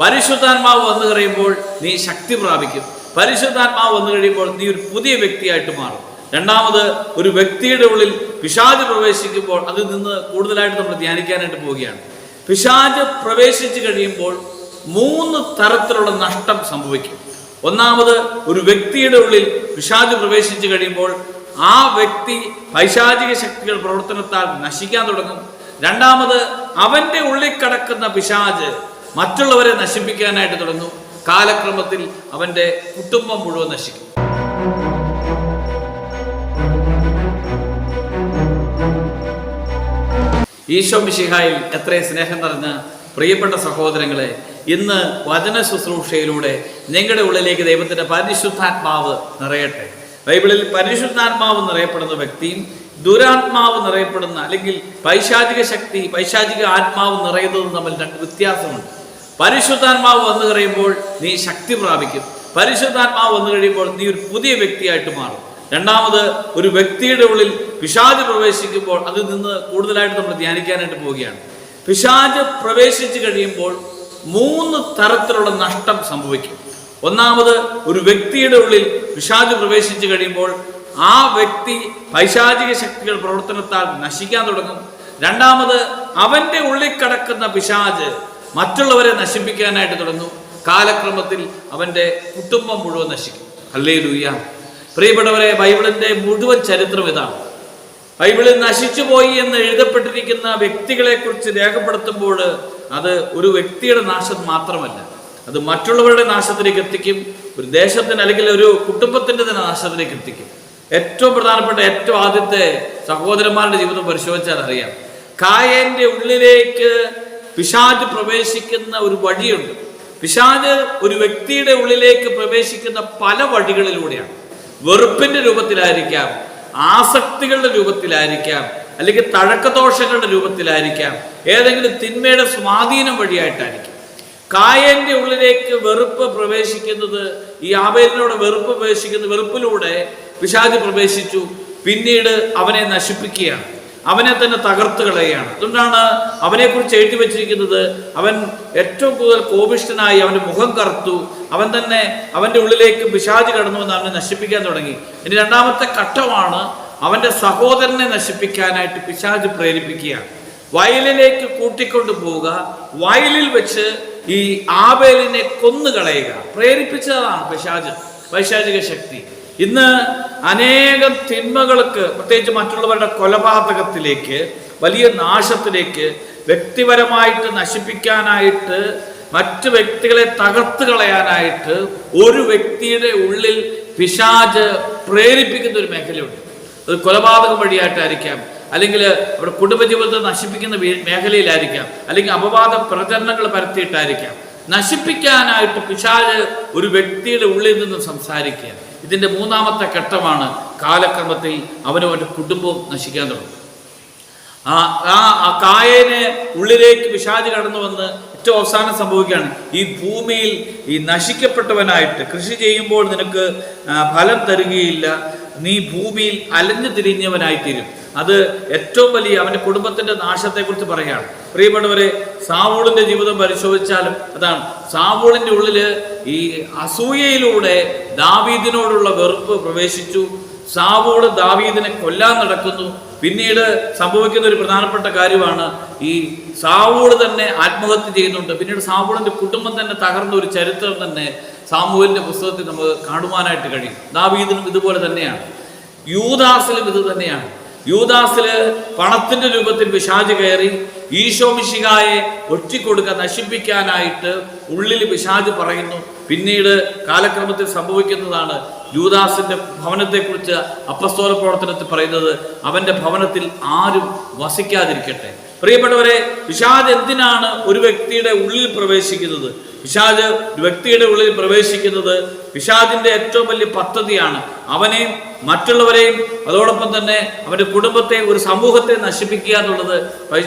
പരിശുദ്ധാത്മാവ് വന്നു കഴിയുമ്പോൾ നീ ശക്തി പ്രാപിക്കും. പരിശുദ്ധാത്മാവ് വന്നു കഴിയുമ്പോൾ നീ ഒരു പുതിയ വ്യക്തിയായിട്ട് മാറും. രണ്ടാമത് ഒരു വ്യക്തിയുടെ ഉള്ളിൽ പിശാജ് പ്രവേശിക്കുമ്പോൾ അതിൽ നിന്ന് കൂടുതലായിട്ട് നമ്മൾ ധ്യാനിക്കാനായിട്ട് പോവുകയാണ്. പിശാജ് പ്രവേശിച്ചു കഴിയുമ്പോൾ മൂന്ന് തരത്തിലുള്ള നഷ്ടം സംഭവിക്കും. ഒന്നാമത് ഒരു വ്യക്തിയുടെ ഉള്ളിൽ പിശാജ് പ്രവേശിച്ചു കഴിയുമ്പോൾ ആ വ്യക്തി പൈശാചിക ശക്തികൾ പ്രവർത്തനത്താൽ നശിക്കാൻ തുടങ്ങും. രണ്ടാമത് അവന്റെ ഉള്ളിൽ കടക്കുന്ന പിശാജ് മറ്റുള്ളവരെ നശിപ്പിക്കാനായിട്ട് തുടങ്ങും. കാലക്രമത്തിൽ അവന്റെ കുടുംബം മുഴുവൻ നശിക്കും. ഈശോ മിശിഹായിൽ എത്രയും സ്നേഹം നിറഞ്ഞ പ്രിയപ്പെട്ട സഹോദരങ്ങളെ ഇന്ന് വചന ശുശ്രൂഷയിലൂടെ നിങ്ങളുടെ ഉള്ളിലേക്ക് ദൈവത്തിന്റെ പരിശുദ്ധാത്മാവ് നിറയട്ടെ. ബൈബിളിൽ പരിശുദ്ധാത്മാവ് നിറയപ്പെടുന്ന വ്യക്തിയും ദുരാത്മാവ് നിറയപ്പെടുന്ന അല്ലെങ്കിൽ പൈശാചിക ശക്തി പൈശാചിക ആത്മാവ് നിറയുന്നതും തമ്മിൽ രണ്ട് വ്യത്യാസമുണ്ട്. പരിശുദ്ധാത്മാവ് വന്നു കഴിയുമ്പോൾ നീ ശക്തി പ്രാപിക്കും. പരിശുദ്ധാത്മാവ് വന്നു കഴിയുമ്പോൾ നീ ഒരു പുതിയ വ്യക്തിയായിട്ട് മാറും. രണ്ടാമത് ഒരു വ്യക്തിയുടെ ഉള്ളിൽ പിശാജ് പ്രവേശിക്കുമ്പോൾ അതിൽ നിന്ന് കൂടുതലായിട്ട് നമ്മൾ ധ്യാനിക്കാനായിട്ട് പോവുകയാണ്. പിശാജ് പ്രവേശിച്ചു കഴിയുമ്പോൾ മൂന്ന് തരത്തിലുള്ള നഷ്ടം സംഭവിക്കും. ഒന്നാമത് ഒരു വ്യക്തിയുടെ ഉള്ളിൽ പിശാജ് പ്രവേശിച്ചു കഴിയുമ്പോൾ ആ വ്യക്തി പൈശാചിക ശക്തികൾ പ്രവർത്തനത്താൽ നശിക്കാൻ തുടങ്ങും. രണ്ടാമത് അവന്റെ ഉള്ളിൽ കടക്കുന്ന പിശാജ് മറ്റുള്ളവരെ നശിപ്പിക്കാനായിട്ട് തുടങ്ങും കാലക്രമത്തിൽ അവന്റെ കുടുംബം മുഴുവൻ നശിക്കും. അല്ലേ ലൂയ പ്രിയപ്പെട്ടവരെ ബൈബിളിന്റെ മുഴുവൻ ചരിത്രം ഇതാണ്. ബൈബിളിൽ നശിച്ചുപോയി എന്ന് എഴുതപ്പെട്ടിരിക്കുന്ന വ്യക്തികളെക്കുറിച്ച് രേഖപ്പെടുത്തുമ്പോൾ അത് ഒരു വ്യക്തിയുടെ നാശം മാത്രമല്ല. അത് മറ്റുള്ളവരുടെ നാശത്തിലേക്ക് എത്തിക്കും. ഒരു ദേശത്തിന് അല്ലെങ്കിൽ ഒരു കുടുംബത്തിന്റെ തന്നെ നാശത്തിലേക്ക് എത്തിക്കും. ഏറ്റവും പ്രധാനപ്പെട്ട ഏറ്റവും ആദ്യത്തെ സഹോദരന്മാരുടെ ജീവിതം പരിശോധിച്ചാൽ അറിയാം. കായന്റെ ഉള്ളിലേക്ക് പിശാജ് പ്രവേശിക്കുന്ന ഒരു വഴിയുണ്ട്. പിശാജ് ഒരു വ്യക്തിയുടെ ഉള്ളിലേക്ക് പ്രവേശിക്കുന്ന പല വഴികളിലൂടെയാണ്. വെറുപ്പിന്റെ രൂപത്തിലായിരിക്കാം ആസക്തികളുടെ രൂപത്തിലായിരിക്കാം അല്ലെങ്കിൽ തഴക്കദോഷങ്ങളുടെ രൂപത്തിലായിരിക്കാം ഏതെങ്കിലും തിന്മയുടെ സ്വാധീനം വഴിയായിട്ടായിരിക്കും. കായന്റെ ഉള്ളിലേക്ക് വെറുപ്പ് പ്രവേശിക്കുന്നത് ഈ ആബേലിനോട് വെറുപ്പ് പ്രവേശിക്കുന്ന വെറുപ്പിലൂടെ പിശാജ് പ്രവേശിച്ചു പിന്നീട് അവനെ നശിപ്പിക്കുകയാണ്. അവനെ തന്നെ തകർത്ത് കളയുകയാണ്. അതുകൊണ്ടാണ് അവനെക്കുറിച്ച് എഴുതി വെച്ചിരിക്കുന്നത് അവൻ ഏറ്റവും കൂടുതൽ കോപിഷ്ഠനായി അവന്റെ മുഖം കറുത്തു അവൻ തന്നെ അവന്റെ ഉള്ളിലേക്ക് പിശാജ് കടന്നു എന്ന് അവനെ നശിപ്പിക്കാൻ തുടങ്ങി. ഇനി രണ്ടാമത്തെ ഘട്ടമാണ് അവന്റെ സഹോദരനെ നശിപ്പിക്കാനായിട്ട് പിശാജ് പ്രേരിപ്പിക്കുകയാണ്. വയലിലേക്ക് കൂട്ടിക്കൊണ്ടു പോവുക വയലിൽ വെച്ച് ഈ ആബേലിനെ കൊന്നുകളയുക. പ്രേരിപ്പിച്ചതാണ് പിശാജ് വൈശാചിക ശക്തി. ഇന്ന് അനേകം തിന്മകൾക്ക് പ്രത്യേകിച്ച് മറ്റുള്ളവരുടെ കൊലപാതകത്തിലേക്ക് വലിയ നാശത്തിലേക്ക് വ്യക്തിപരമായിട്ട് നശിപ്പിക്കാനായിട്ട് മറ്റ് വ്യക്തികളെ തകർത്ത് കളയാനായിട്ട് ഒരു വ്യക്തിയുടെ ഉള്ളിൽ പിശാജ് പ്രേരിപ്പിക്കുന്ന ഒരു മേഖലയുണ്ട്. അത് കൊലപാതകം വഴിയായിട്ടായിരിക്കാം. അല്ലെങ്കിൽ അവരുടെ കുടുംബജീവിതത്തെ നശിപ്പിക്കുന്ന മേഖലയിലായിരിക്കാം. അല്ലെങ്കിൽ അപവാദ പ്രചരണങ്ങൾ പരത്തിയിട്ടായിരിക്കാം. നശിപ്പിക്കാനായിട്ട് പിശാജ് ഒരു വ്യക്തിയുടെ ഉള്ളിൽ നിന്ന് സംസാരിക്കുക. ഇതിന്റെ മൂന്നാമത്തെ ഘട്ടമാണ് കാലക്രമത്തിൽ അവനും അവന്റെ കുടുംബവും നശിക്കാൻ തുടങ്ങും. ആ ആ കായനെ ഉള്ളിലേക്ക് പിശാജ് കടന്നു വന്ന് ഏറ്റവും അവസാനം സംഭവിക്കുകയാണ്. ഈ ഭൂമിയിൽ ഈ നശിക്കപ്പെട്ടവനായിട്ട് കൃഷി ചെയ്യുമ്പോൾ നിനക്ക് ഫലം തരികയില്ല. നീ ഭൂമിയിൽ അലഞ്ഞു തിരിഞ്ഞവനായിത്തീരും. അത് ഏറ്റവും വലിയ അവന്റെ കുടുംബത്തിന്റെ നാശത്തെക്കുറിച്ച് പറയുകയാണ്. പ്രിയപ്പെട്ടവരെ സാവൂളിന്റെ ജീവിതം പരിശോധിച്ചാലും അതാണ് സാവൂളിന്റെ ഉള്ളിൽ ഈ അസൂയയിലൂടെ ദാവീദിനോടുള്ള വെറുപ്പ് പ്രവേശിച്ചു. സാവൂൾ ദാവീദിനെ കൊല്ലാൻ നടക്കുന്നു. പിന്നീട് സംഭവിക്കുന്ന ഒരു പ്രധാനപ്പെട്ട കാര്യമാണ് ഈ സാവൂൾ തന്നെ ആത്മഹത്യ ചെയ്യുന്നുണ്ട്. പിന്നീട് സാവൂളിന്റെ കുടുംബം തന്നെ തകർന്ന ഒരു ചരിത്രം തന്നെ സാമൂഹിന്റെ പുസ്തകത്തിൽ നമുക്ക് കാണുവാനായിട്ട് കഴിയും. ദാവീദിനും ഇതുപോലെ തന്നെയാണ്. യൂദാസിലും ഇത് തന്നെയാണ്. യൂദാസിൽ പണത്തിന്റെ രൂപത്തിൽ പിശാജ് കയറി ഈശോ മിശിഹായെ ഒറ്റിക്കൊടുക്കാൻ നശിപ്പിക്കാനായിട്ട് ഉള്ളിൽ പിശാജ് പറയുന്നു. പിന്നീട് കാലക്രമത്തിൽ സംഭവിക്കുന്നതാണ് യൂദാസിന്റെ ഭവനത്തെക്കുറിച്ച് അപ്പസ്തോല പ്രവർത്തനത്തിൽ പറയുന്നത് അവന്റെ ഭവനത്തിൽ ആരും വസിക്കാതിരിക്കട്ടെ. പ്രിയപ്പെട്ടവരെ പിശാജ് എന്തിനാണ് ഒരു വ്യക്തിയുടെ ഉള്ളിൽ പ്രവേശിക്കുന്നത്? പിശാജ് വ്യക്തിയുടെ ഉള്ളിൽ പ്രവേശിക്കുന്നത് പിശാജിന്റെ ഏറ്റവും വലിയ പദ്ധതിയാണ്. അവനെയും മറ്റുള്ളവരെയും അതോടൊപ്പം തന്നെ അവന്റെ കുടുംബത്തെ ഒരു സമൂഹത്തെ നശിപ്പിക്കുക എന്നുള്ളത്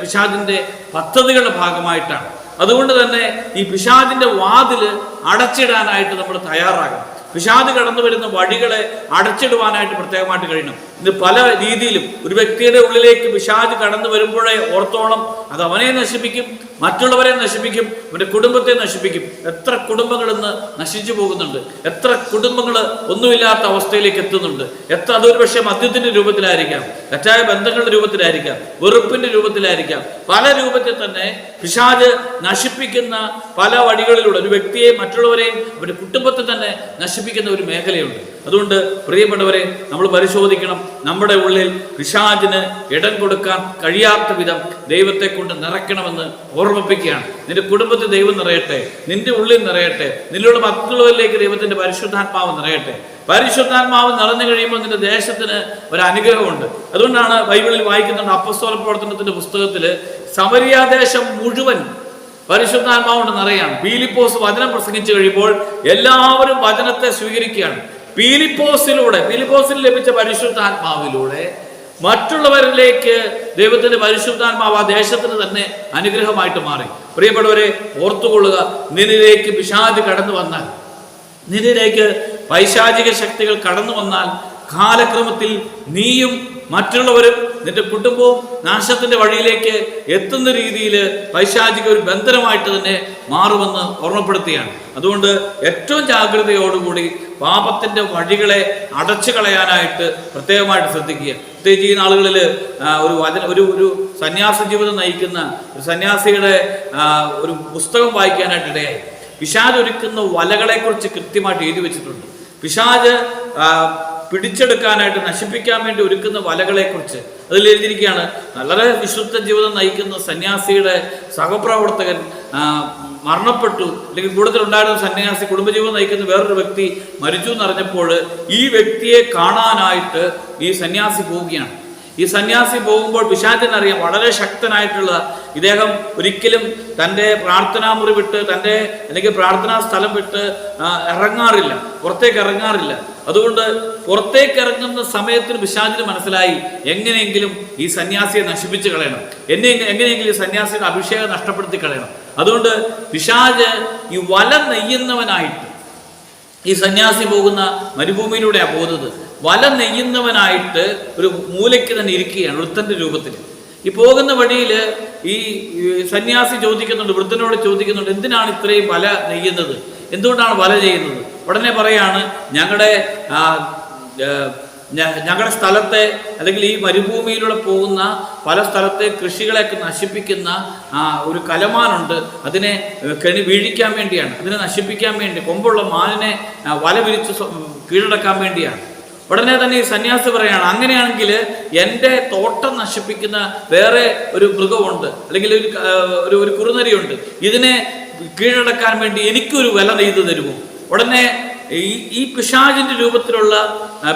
പിശാജിന്റെ പദ്ധതികളുടെ ഭാഗമായിട്ടാണ്. അതുകൊണ്ട് തന്നെ ഈ പിശാജിന്റെ വാതിൽ അടച്ചിടാനായിട്ട് നമ്മൾ തയ്യാറാകണം. പിശാദ് കടന്നു വരുന്ന വഴികളെ അടച്ചിടുവാനായിട്ട് പ്രത്യേകമായിട്ട് കഴിയണം. ഇത് പല രീതിയിലും ഒരു വ്യക്തിയുടെ ഉള്ളിലേക്ക് വിഷാദ് കടന്നു വരുമ്പോഴേ ഓർത്തോളം അത് അവനെ നശിപ്പിക്കും മറ്റുള്ളവരെ നശിപ്പിക്കും അവന്റെ കുടുംബത്തെ നശിപ്പിക്കും. എത്ര കുടുംബങ്ങൾ ഇന്ന് നശിച്ചു പോകുന്നുണ്ട്. എത്ര കുടുംബങ്ങൾ ഒന്നുമില്ലാത്ത അവസ്ഥയിലേക്ക് എത്തുന്നുണ്ട്. എത്ര അതൊരു പക്ഷേ മദ്യത്തിന്റെ രൂപത്തിലായിരിക്കാം തെറ്റായ ബന്ധങ്ങളുടെ രൂപത്തിലായിരിക്കാം വെറുപ്പിന്റെ രൂപത്തിലായിരിക്കാം. പല രൂപത്തിൽ തന്നെ പിശാജ് നശിപ്പിക്കുന്ന പല വഴികളിലൂടെ ഒരു വ്യക്തിയെ മറ്റുള്ളവരെയും അവരുടെ കുടുംബത്തെ തന്നെ നശിപ്പിക്കുന്ന ഒരു മേഖലയുണ്ട്. അതുകൊണ്ട് പ്രിയപ്പെട്ടവരെ നമ്മൾ പരിശോധിക്കണം. നമ്മുടെ ഉള്ളിൽ പിശാചിന് ഇടം കൊടുക്കാൻ കഴിയാത്ത വിധം ദൈവത്തെ കൊണ്ട് നിറയ്ക്കണമെന്ന് ഓർമ്മിപ്പിക്കുകയാണ്. നിന്റെ കുടുംബത്തിൽ ദൈവം നിറയട്ടെ. നിന്റെ ഉള്ളിൽ നിറയട്ടെ. നിന്നുള്ള മക്കളിലേക്ക് ദൈവത്തിന്റെ പരിശുദ്ധാത്മാവ് നിറയട്ടെ. പരിശുദ്ധാത്മാവ് നിറഞ്ഞു കഴിയുമ്പോൾ നിന്റെ ദേശത്തിന് ഒരു അനുഗ്രഹമുണ്ട്. അതുകൊണ്ടാണ് ബൈബിളിൽ വായിക്കുന്നുണ്ട് അപ്പസ്തോല പ്രവർത്തനത്തിന്റെ പുസ്തകത്തിൽ സമരിയാദേശം മുഴുവൻ പരിശുദ്ധാത്മാവുണ്ട് നിറയാണ്. ബീലിപ്പോസ് വചനം പ്രസംഗിച്ചു കഴിയുമ്പോൾ എല്ലാവരും വചനത്തെ സ്വീകരിക്കുകയാണ്. പീലിപ്പോസിലൂടെ പീലിപ്പോസിൽ ലഭിച്ച പരിശുദ്ധാത്മാവിലൂടെ മറ്റുള്ളവരിലേക്ക് ദൈവത്തിന്റെ പരിശുദ്ധാത്മാവ് ആ ദേശത്തിന് തന്നെ അനുഗ്രഹമായിട്ട് മാറി. പ്രിയപ്പെട്ടവരെ ഓർത്തുകൊള്ളുക നിന്നിലേക്ക് പിശാജ് കടന്നു വന്നാൽ നിന്നിലേക്ക് പൈശാചിക ശക്തികൾ കടന്നു വന്നാൽ കാലക്രമത്തിൽ നീയും മറ്റുള്ളവരും നിന്റെ കുടുംബവും നാശത്തിന്റെ വഴിയിലേക്ക് എത്തുന്ന രീതിയിൽ പൈശാചിക ഒരു ബന്ധനമായിട്ട് തന്നെ മാറുമെന്ന് ഓർമ്മപ്പെടുത്തുകയാണ്. അതുകൊണ്ട് ഏറ്റവും ജാഗ്രതയോടുകൂടി പാപത്തിന്റെ വഴികളെ അടച്ചു കളയാനായിട്ട് പ്രത്യേകമായിട്ട് ശ്രദ്ധിക്കുക. പ്രത്യേകിച്ച് ഈ നാളുകളിൽ ഒരു വചന ഒരു ഒരു സന്യാസ ജീവിതം നയിക്കുന്ന ഒരു സന്യാസിയുടെ ഒരു പുസ്തകം വായിക്കാനായിട്ട് ഇടയായി പിശാജ് ഒരുക്കുന്ന വലകളെക്കുറിച്ച് കൃത്യമായിട്ട് എഴുതി വെച്ചിട്ടുണ്ട്. പിശാജ് പിടിച്ചെടുക്കാനായിട്ട് നശിപ്പിക്കാൻ വേണ്ടി ഒരുക്കുന്ന വലകളെക്കുറിച്ച് അതിൽ എഴുതിയിരിക്കുകയാണ്. വളരെ വിശുദ്ധ ജീവിതം നയിക്കുന്ന സന്യാസിയുടെ സഹപ്രവർത്തകൻ മരണപ്പെട്ടു. അല്ലെങ്കിൽ കൂടുതലുണ്ടായിരുന്ന സന്യാസി കുടുംബജീവിതം നയിക്കുന്ന വേറൊരു വ്യക്തി മരിച്ചു എന്നറിഞ്ഞപ്പോൾ ഈ വ്യക്തിയെ കാണാനായിട്ട് ഈ സന്യാസി പോവുകയാണ്. ഈ സന്യാസി പോകുമ്പോൾ പിശാചിനറിയാം വളരെ ശക്തനായിട്ടുള്ള ഇദ്ദേഹം ഒരിക്കലും തന്റെ പ്രാർത്ഥനാ മുറി വിട്ട് തന്റെ അല്ലെങ്കിൽ പ്രാർത്ഥനാ സ്ഥലം വിട്ട് ഇറങ്ങാറില്ല. പുറത്തേക്ക് ഇറങ്ങാറില്ല. അതുകൊണ്ട് പുറത്തേക്ക് ഇറങ്ങുന്ന സമയത്തിന് പിശാചിന് മനസ്സിലായി എങ്ങനെയെങ്കിലും ഈ സന്യാസിയെ നശിപ്പിച്ച് കളയണം. എന്നെ എങ്ങനെയെങ്കിലും ഈ സന്യാസിയുടെ അഭിഷേകം നഷ്ടപ്പെടുത്തി കളയണം. അതുകൊണ്ട് പിശാജ് ഈ വല നെയ്യുന്നവനായിട്ട് ഈ സന്യാസി പോകുന്ന മരുഭൂമിയിലൂടെയാണ് പോകുന്നത്. വല നെയ്യുന്നവനായിട്ട് ഒരു മൂലയ്ക്ക് തന്നെ ഇരിക്കുകയാണ് വൃത്തന്റെ രൂപത്തിൽ. ഈ പോകുന്ന വഴിയിൽ ഈ സന്യാസി ചോദിക്കുന്നുണ്ട് വൃദ്ധനോട് ചോദിക്കുന്നുണ്ട് എന്തിനാണ് ഇത്രയും വല നെയ്യുന്നത്? എന്തുകൊണ്ടാണ് വല ചെയ്യുന്നത്? ഉടനെ പറയാണ് ഞങ്ങളുടെ ഞങ്ങളുടെ സ്ഥലത്തെ അല്ലെങ്കിൽ ഈ മരുഭൂമിയിലൂടെ പോകുന്ന പല സ്ഥലത്തെ കൃഷികളെയൊക്കെ നശിപ്പിക്കുന്ന ഒരു കലമാനുണ്ട്. അതിനെ കെണി വീഴിക്കാൻ വേണ്ടിയാണ്. അതിനെ നശിപ്പിക്കാൻ വേണ്ടി കൊമ്പുള്ള മാനിനെ വല വിരിച്ച് കീഴടക്കാൻ വേണ്ടിയാണ്. ഉടനെ തന്നെ ഈ സന്യാസി പറയാണ് അങ്ങനെയാണെങ്കിൽ എന്റെ തോട്ടം നശിപ്പിക്കുന്ന വേറെ ഒരു മൃഗമുണ്ട് അല്ലെങ്കിൽ ഒരു ഒരു ഒരു കുറുനരിയുണ്ട്. ഇതിനെ കീഴടക്കാൻ വേണ്ടി എനിക്കൊരു വില നെയ്ത് തരുമോ? ഉടനെ ഈ ഈ പിശാജിന്റെ രൂപത്തിലുള്ള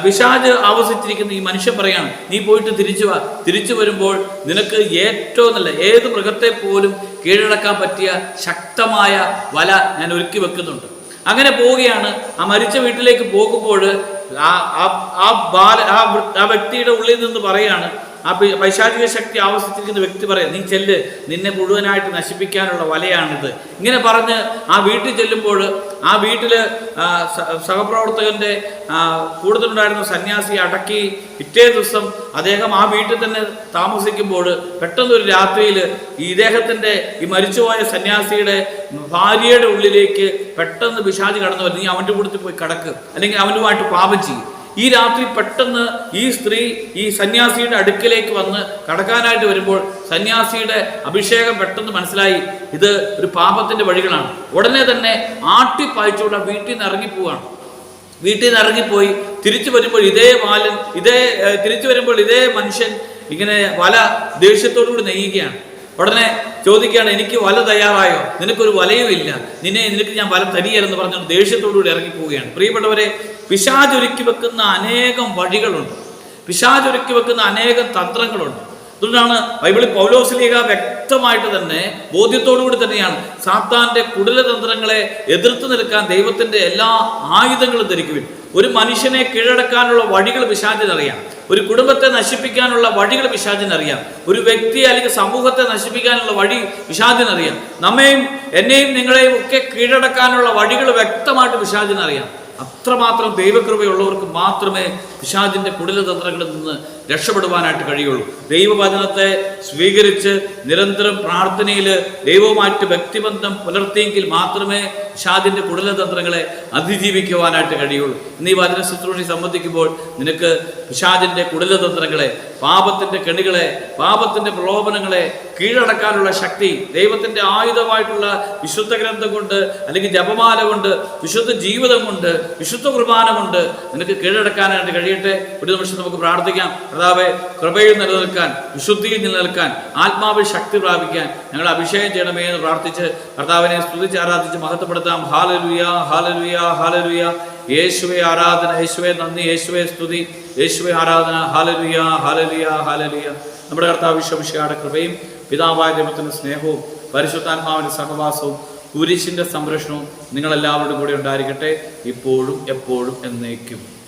പിശാജ് ആവസിച്ചിരിക്കുന്ന ഈ മനുഷ്യൻ പറയാണ് നീ പോയിട്ട് തിരിച്ചു വാ. തിരിച്ചു വരുമ്പോൾ നിനക്ക് ഏറ്റവും നല്ല ഏത് മൃഗത്തെ പോലും കീഴടക്കാൻ പറ്റിയ ശക്തമായ വല ഞാൻ ഒരുക്കി വെക്കുന്നുണ്ട്. അങ്ങനെ പോവുകയാണ്. ആ മരിച്ച വീട്ടിലേക്ക് പോകുമ്പോൾ ആ ആ- ബാല ആ വ്യക്തിയുടെ ഉള്ളിൽ നിന്ന് പറയാണ് ആ പൈശാചിക ശക്തി ആവശ്യത്തിരിക്കുന്ന വ്യക്തി പറയാം നീ ചെല്ല് നിന്നെ മുഴുവനായിട്ട് നശിപ്പിക്കാനുള്ള വലയാണിത്. ഇങ്ങനെ പറഞ്ഞ് ആ വീട്ടിൽ ചെല്ലുമ്പോൾ ആ വീട്ടിൽ സഹപ്രവർത്തകന്റെ ആ, കൂടുതലുണ്ടായിരുന്ന സന്യാസി അടക്കി പിറ്റേ ദിവസം അദ്ദേഹം ആ വീട്ടിൽ തന്നെ താമസിക്കുമ്പോൾ പെട്ടെന്ന് ഒരു രാത്രിയിൽ ഈ ഇദ്ദേഹത്തിന്റെ ഈ മരിച്ചുപോയ സന്യാസിയുടെ ഭാര്യയുടെ ഉള്ളിലേക്ക് പെട്ടെന്ന് പിശാചി കടന്നു വരും. നീ അവന്റെ കൂട്ടത്തിൽ പോയി കിടക്ക്. അല്ലെങ്കിൽ അവനുമായിട്ട് പാപം ചെയ്യും. ഈ രാത്രി പെട്ടെന്ന് ഈ സ്ത്രീ ഈ സന്യാസിയുടെ അടുക്കിലേക്ക് വന്ന് കടക്കാനായിട്ട് വരുമ്പോൾ സന്യാസിയുടെ അഭിഷേകം പെട്ടെന്ന് മനസ്സിലായി. ഇത് ഒരു പാപത്തിന്റെ വഴികളാണ്. ഉടനെ തന്നെ ആട്ടിപ്പായിച്ചുകൊണ്ട് വീട്ടിൽ നിന്ന് ഇറങ്ങിപ്പോവാണ് വീട്ടിൽ നിന്ന് ഇറങ്ങിപ്പോയി തിരിച്ചു വരുമ്പോൾ ഇതേ ബാലൻ ഇതേ തിരിച്ചു വരുമ്പോൾ ഇതേ മനുഷ്യൻ ഇങ്ങനെ വല ദേഷ്യത്തോടു കൂടി നെയ്യുകയാണ്. ഉടനെ ചോദിക്കുകയാണ് എനിക്ക് വല തയ്യാറായോ? നിനക്കൊരു വലയും ഇല്ല നിന്നെ നിനക്ക് ഞാൻ വല തരികയെന്ന് പറഞ്ഞുകൊണ്ട് ദേഷ്യത്തോടുകൂടി ഇറങ്ങിപ്പോവുകയാണ്. പ്രിയപ്പെട്ടവരെ പിശാചൊരുക്കി വെക്കുന്ന അനേകം വഴികളുണ്ട്. പിശാചൊരുക്കി വെക്കുന്ന അനേകം തന്ത്രങ്ങളുണ്ട്. അതുകൊണ്ടാണ് ബൈബിളിൽ പൗലോസ്ലീഗ വ്യക്തമായിട്ട് തന്നെ ബോധ്യത്തോടുകൂടി തന്നെയാണ് സാത്താന്റെ കുടിലതന്ത്രങ്ങളെ എതിർത്ത് നിൽക്കാൻ ദൈവത്തിന്റെ എല്ലാ ആയുധങ്ങളും ധരിക്കുവിൻ. ഒരു മനുഷ്യനെ കീഴടക്കാനുള്ള വഴികൾ പിശാചിനറിയാം. ഒരു കുടുംബത്തെ നശിപ്പിക്കാനുള്ള വഴികൾ പിശാചിനറിയാം. ഒരു വ്യക്തിയെ അല്ലെങ്കിൽ സമൂഹത്തെ നശിപ്പിക്കാനുള്ള വഴി പിശാചിനറിയാം. നമ്മെയും എന്നെയും നിങ്ങളെയും ഒക്കെ കീഴടക്കാനുള്ള വഴികൾ വ്യക്തമായിട്ട് പിശാചിനറിയാം. അത്രമാത്രം ദൈവകൃപയുള്ളവർക്ക് മാത്രമേ പിശാചിന്റെ കുടിലതന്ത്രങ്ങളിൽ നിന്ന് രക്ഷപ്പെടുവാനായിട്ട് കഴിയുള്ളൂ. ദൈവവചനത്തെ സ്വീകരിച്ച് നിരന്തരം പ്രാർത്ഥനയിൽ ദൈവവുമായിട്ട് വ്യക്തിബന്ധം പുലർത്തിയെങ്കിൽ മാത്രമേ പിശാചിന്റെ കുടിലതന്ത്രങ്ങളെ അതിജീവിക്കുവാനായിട്ട് കഴിയുള്ളൂ. ഇന്ന് ഈ വചന ശുശ്രൂഷി സംബന്ധിക്കുമ്പോൾ നിനക്ക് പിശാചിന്റെ കുടിലതന്ത്രങ്ങളെ പാപത്തിന്റെ കെണികളെ പാപത്തിന്റെ പ്രലോഭനങ്ങളെ കീഴടക്കാനുള്ള ശക്തി ദൈവത്തിന്റെ ആയുധമായിട്ടുള്ള വിശുദ്ധ ഗ്രന്ഥം കൊണ്ട് അല്ലെങ്കിൽ ജപമാല കൊണ്ട് വിശുദ്ധ ജീവിതം കൊണ്ട് വിശുദ്ധ കുർബാന കൊണ്ട് നിനക്ക് കീഴടക്കാനായിട്ട് കഴിയട്ടെ. ഒരു നിമിഷം നമുക്ക് പ്രാർത്ഥിക്കാം. കർത്താവെ കൃപയിൽ നിലനിൽക്കാൻ വിശുദ്ധിയിൽ നിലനിൽക്കാൻ ആത്മാവിൽ ശക്തി പ്രാപിക്കാൻ ഞങ്ങൾ അഭിഷേകം ചെയ്യണമേ എന്ന് പ്രാർത്ഥിച്ച് കർത്താവിനെ സ്തുതിച്ച് ആരാധിച്ച് മഹത്വപ്പെടുത്താം. ഹാലലുയ ഹാലലുയ ഹാലലുയ. യേശുവെ ആരാധന യേശുവെ നന്ദി യേശുവെ സ്തുതി യേശുവെ ആരാധന. ഹാലലുയ ഹാലലുയ ഹാലലുയ. നമ്മുടെ കർത്താവ് വിശ്വമിഷയുടെ കൃപയും പിതാവായ ദൈവത്തിന്റെ സ്നേഹവും പരിശുദ്ധാത്മാവിന്റെ സഹവാസവും കുരിശിന്റെ സംരക്ഷണവും നിങ്ങളെല്ലാവരുടെ കൂടെ ഉണ്ടായിരിക്കട്ടെ. ഇപ്പോഴും എപ്പോഴും എന്നേക്കും.